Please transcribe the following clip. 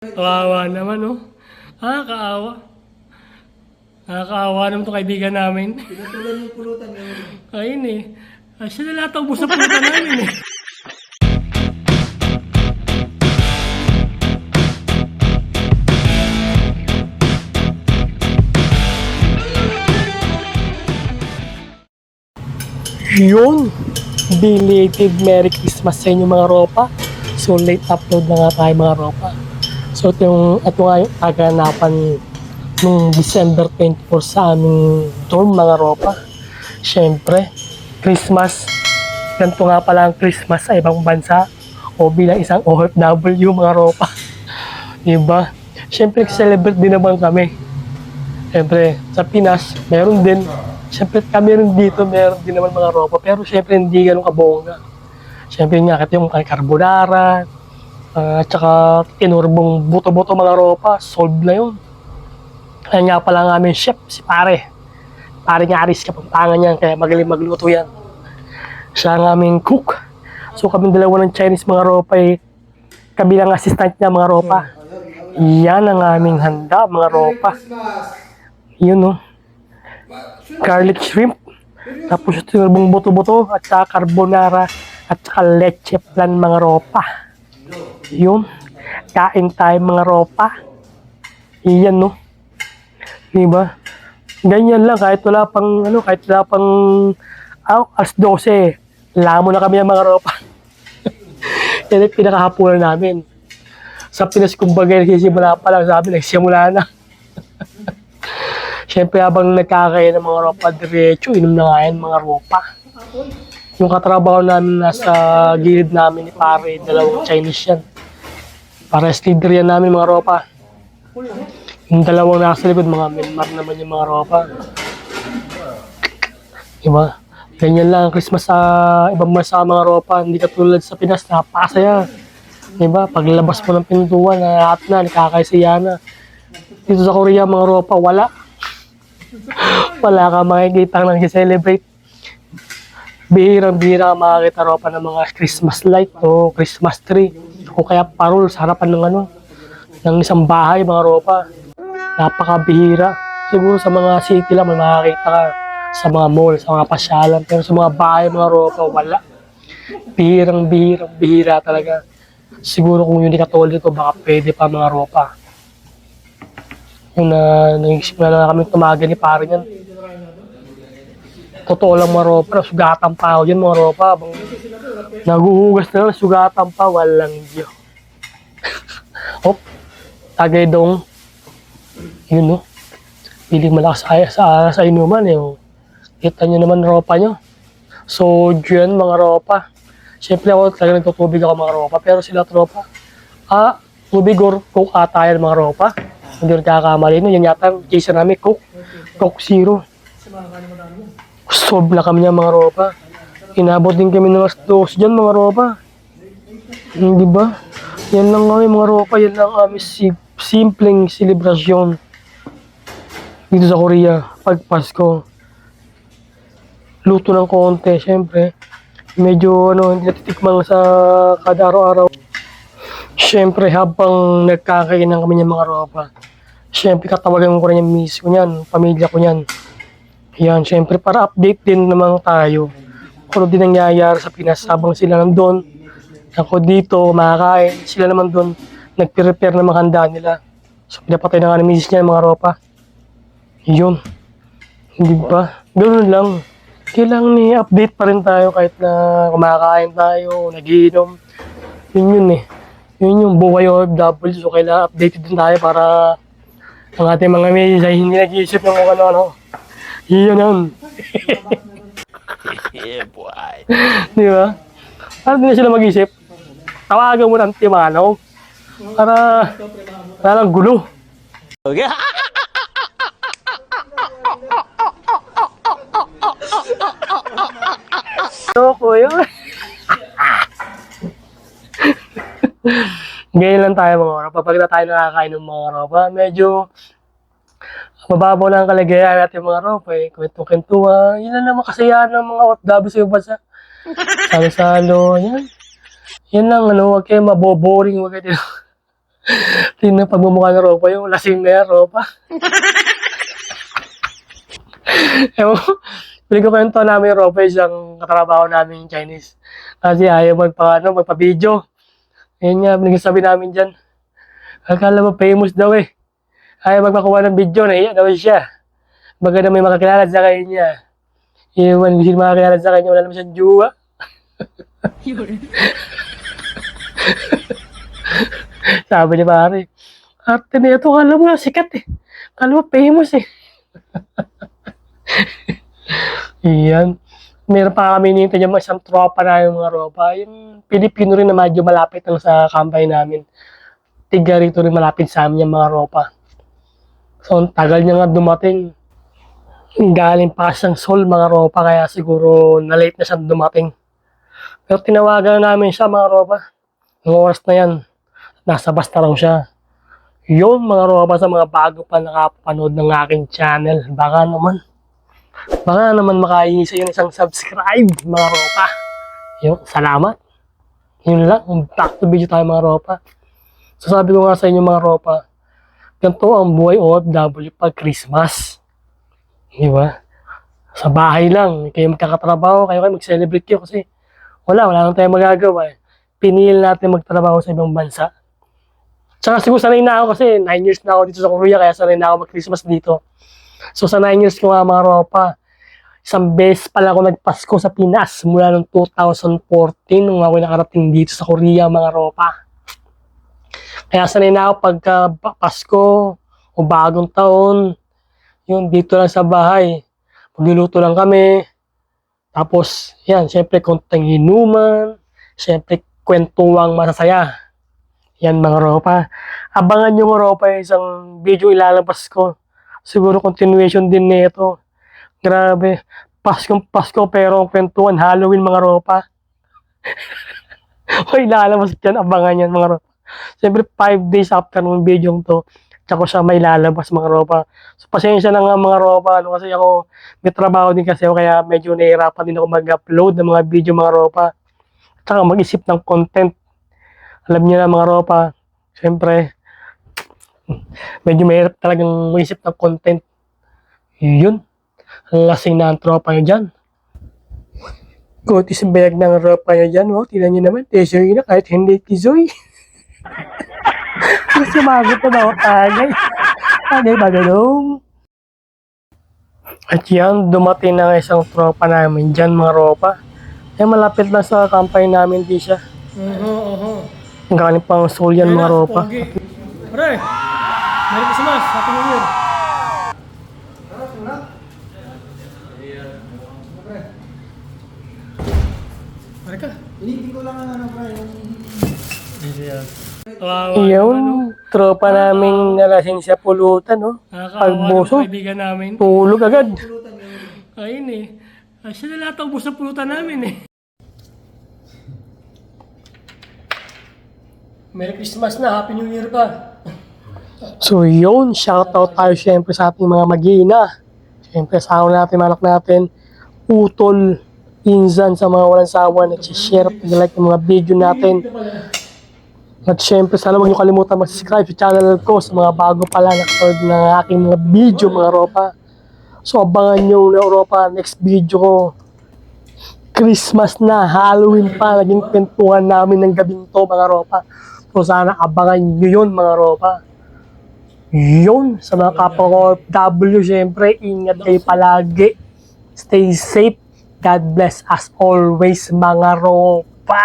Kawawa naman, oh. Ah, kaawa. Nakakaawa naman itong kaibigan namin. Pinutulan yung pulutan ngayon. Ayun eh. Ah, siya na lahat ang ubos na puta namin eh. Yun! Belated Merry Christmas sa inyo mga ropa. So late upload na nga tayo mga ropa. So ito yung, ito nga yung kaganapan nung December 24 sa aming dorm mga ropa. Siyempre, Christmas. Ganito nga pala ang Christmas sa ibang bansa o bilang isang OFW mga ropa. diba? Siyempre, celebrate din naman kami. Siyempre, sa Pinas, meron din. Siyempre, kami rin dito, meron din naman mga ropa. Pero siyempre, hindi ganun kabongga. Siyempre nga, yung kay carbonara, at saka tinurbong buto-buto mga ropa, solve na yun. Kaya nga pala ang aming chef, si pare. Pare nga Aris, kapampangan niyan, kaya magaling magluto yan. Siya ang aming cook. So kami dalawa ng Chinese mga ropa, eh, kabilang assistant niya mga ropa. Yan ang aming handa mga ropa. Yun no. Garlic shrimp. Tapos tinurbong buto-buto at saka carbonara at saka leche plan mga ropa. Yun. Kain tayo mga ropa. Iyan no. Diba? Ganyan lang kahit wala pang ano, kahit wala pang aw, as 12. Lamo na kami ng mga ropa. Yan ang pinakahapunan namin. Sa Pinas kumbaga nagsisimula pa lang sabi nagsimula na. Siyempre habang nagkakain ng mga ropa diretso, inom na nga yan mga ropa. Yung katrabaho namin nasa gilid namin ni pare, dalawang Chinese yan. Para leader yan namin mga ropa. Yung dalawang nasa likod, mga Myanmar naman yung mga ropa. Diba? Ganyan lang ang Christmas sa ibang bansa mga ropa. Hindi katulad sa Pinas, napakasaya. Diba? Paglabas mo ng pintuan, lahat na, nakakaisiya na. Dito sa Korea mga ropa, wala. wala ka makikita nang celebrate Bihirang-bihira ka makakita ropa ng mga Christmas light o Christmas tree o kaya parol sa harapan ng ano ng isang bahay mga ropa. Napakabihira. Siguro sa mga city lang may makakita ka sa mga mall, sa mga pasyalan. Pero sa mga bahay mga ropa, wala. Bihirang bihirang bihira talaga. Siguro kung yun katulad ito, baka pwede pa mga ropa. Yung na, nag-isip na lang kami tumaga ni pare niyan. Totoo lang mga ropa, sugatan pa ako dyan mga ropa. Naguhugas na lang, sugatan pa, walang diyo. Hop, tagay dong. Yun no. Piling malakas sa, sa, sa inuman eh. oh. Kita nyo naman ropa nyo. So, dyan mga ropa. Siyempre ako talaga nagtutubig ako mga ropa. Pero sila tropa, ah, tubig or coke ata yan mga ropa. Hindi rin kakakamali no. Yan yata ang case namin, coke. Coke zero. Solve na kami niya mga ropa. Inabot din kami ng alas 12 dyan mga ropa. Hindi ba? Yan lang kami mga ropa. Yan lang kami si simpleng selebrasyon dito sa Korea pag Pasko. Luto ng konti, syempre. Medyo ano, hindi natitikman sa kada araw-araw. Syempre, habang nagkakainan kami ng mga ropa, syempre katawagan ko rin yung miss ko niyan, pamilya ko niyan. Yan, syempre para update din naman tayo. Kung ano din nangyayari sa Pinas habang sila nandun. Ako dito, makakain. Sila naman doon, nag-prepare ng mga nila. So, pinapatay na nga ng misis niya mga ropa. Yun. Hindi ba? Ganun lang. Kailangan ni update pa rin tayo kahit na kumakain tayo, nagiinom. Yun yun eh. Yun yung buhay OFW. So, kailangan updated din tayo para ang ating mga misis ay hindi nag-iisip ng kung ano-ano. Yun yun. yeah, boy. Di ba? Para din sila mag-isip. Tawagan mo ng timanaw. Para, para lang gulo. Okay. Loko yun. Ganyan lang tayo mga ropa. Pag na tayo nakakain ng mga ropa, medyo mababaw lang ang kalagayan natin mga ropa eh. Kwento-kwentuhan. Yun lang naman kasiyahan ng mga OFW sa ibang bansa. Salo-salo. Yan. Yan lang ano, huwag kayo maboboring. Huwag kayo Tingnan pagmumukha ng ropa yung lasing na yan, ropa. Ewan ko, pili ko kwento namin yung ropa isang katrabaho namin yung Chinese. Kasi ayaw magpa, ano, magpa-video. Ayun nga, pinagsasabi namin dyan. Akala mo famous daw eh. Ayaw magpakuha ng video, nahiya daw siya. Baga na may makakilala sa kanya. Iwan, hindi makakilala sa kanya, wala naman siyang juwa. Sabi ni pare, arte na ito, kala mo sikat eh. Kala mo famous eh. Iyan. Meron pa kami nito yung isang tropa na yung mga ropa. Yung Pilipino rin na medyo malapit lang sa company namin. Tiga rito rin malapit sa amin yung mga ropa. So, ang tagal niya nga dumating. Galing pa siyang Seoul mga ropa, kaya siguro na-late na siyang dumating. Pero tinawagan namin siya mga ropa. Ang oras na yan, nasa basta raw siya. Yun mga ropa sa mga bago pa nakapanood ng aking channel. Baka naman, baka naman makahingi sa yung isang subscribe mga ropa. Yun, salamat. Yun lang, back to video tayo mga ropa. So sabi ko nga sa inyo mga ropa, ganito ang buhay OFW pag Christmas. Di ba? Sa bahay lang, kayo magkakatrabaho, kayo kayo mag-celebrate kayo kasi wala, wala lang tayong magagawa. Eh. Pinili natin magtrabaho sa ibang bansa. Tsaka siguro sanay na ako kasi 9 years na ako dito sa Korea kaya sanay na ako mag-Christmas dito. So sa 9 years ko nga mga ropa, isang beses pala ako nagpasko sa Pinas mula noong 2014 nung ako nakarating dito sa Korea mga ropa. Kaya sanay na ako pagka pa- Pasko o bagong taon, yun dito lang sa bahay. Magluluto lang kami. Tapos, yan, syempre konting inuman, syempre kwentuwang masasaya. Yan mga ropa. Abangan mga ropa yung isang video ilalabas ko. Siguro continuation din nito. Grabe. Paskong Pasko pero ang kwentuhan Halloween mga ropa. o ilalabas dyan, abangan yan mga ropa. Siyempre 5 days after ng video to, tsaka siya may lalabas mga ropa. So pasensya na nga mga ropa, ano, kasi ako may trabaho din kasi ako kaya medyo nahihirapan din ako mag-upload ng mga video mga ropa. Tsaka mag-isip ng content. Alam niyo na mga ropa, siyempre, medyo mahirap talagang mag-isip ng content. Yun. Lasing na ang tropa nyo dyan. Kutis bayag ng ropa nyo dyan. Oh, tingnan nyo naman. Tesoy na kahit hindi kizoy. Sumagot na ako tagay. Tagay ba ganun? At yan, dumating na nga isang tropa namin dyan, mga ropa. Eh, malapit lang sa company namin, di siya. Oo, oo. Ang galing pang soul yan, mga ropa. Pre, Merry Christmas, Happy New Year. Pare ka. Initin ko lang ang ano pre, yung Yung tropa namin nalasing sa pulutan, no? Pagbuso, kaibigan namin. tulog agad. Ayun eh. Ah, siya na lahat ang ubos pulutan namin eh. Merry Christmas na, Happy New Year pa. So yun, shoutout tayo syempre sa ating mga magina. Syempre sa ako natin, anak natin, utol, pinsan sa mga walang sawa, nag-share, like ng mga video natin. At syempre, sana huwag niyo kalimutan mag-subscribe sa channel ko sa mga bago pala na katulad ng aking mga video, mga ropa. So, abangan nyo na Europa, next video ko. Christmas na, Halloween pa, naging kwentuhan namin ng gabing to, mga ropa. So, sana abangan nyo yun, mga ropa. Yun, sa mga kapwa ko syempre, ingat kayo palagi. Stay safe. God bless as always, mga ropa.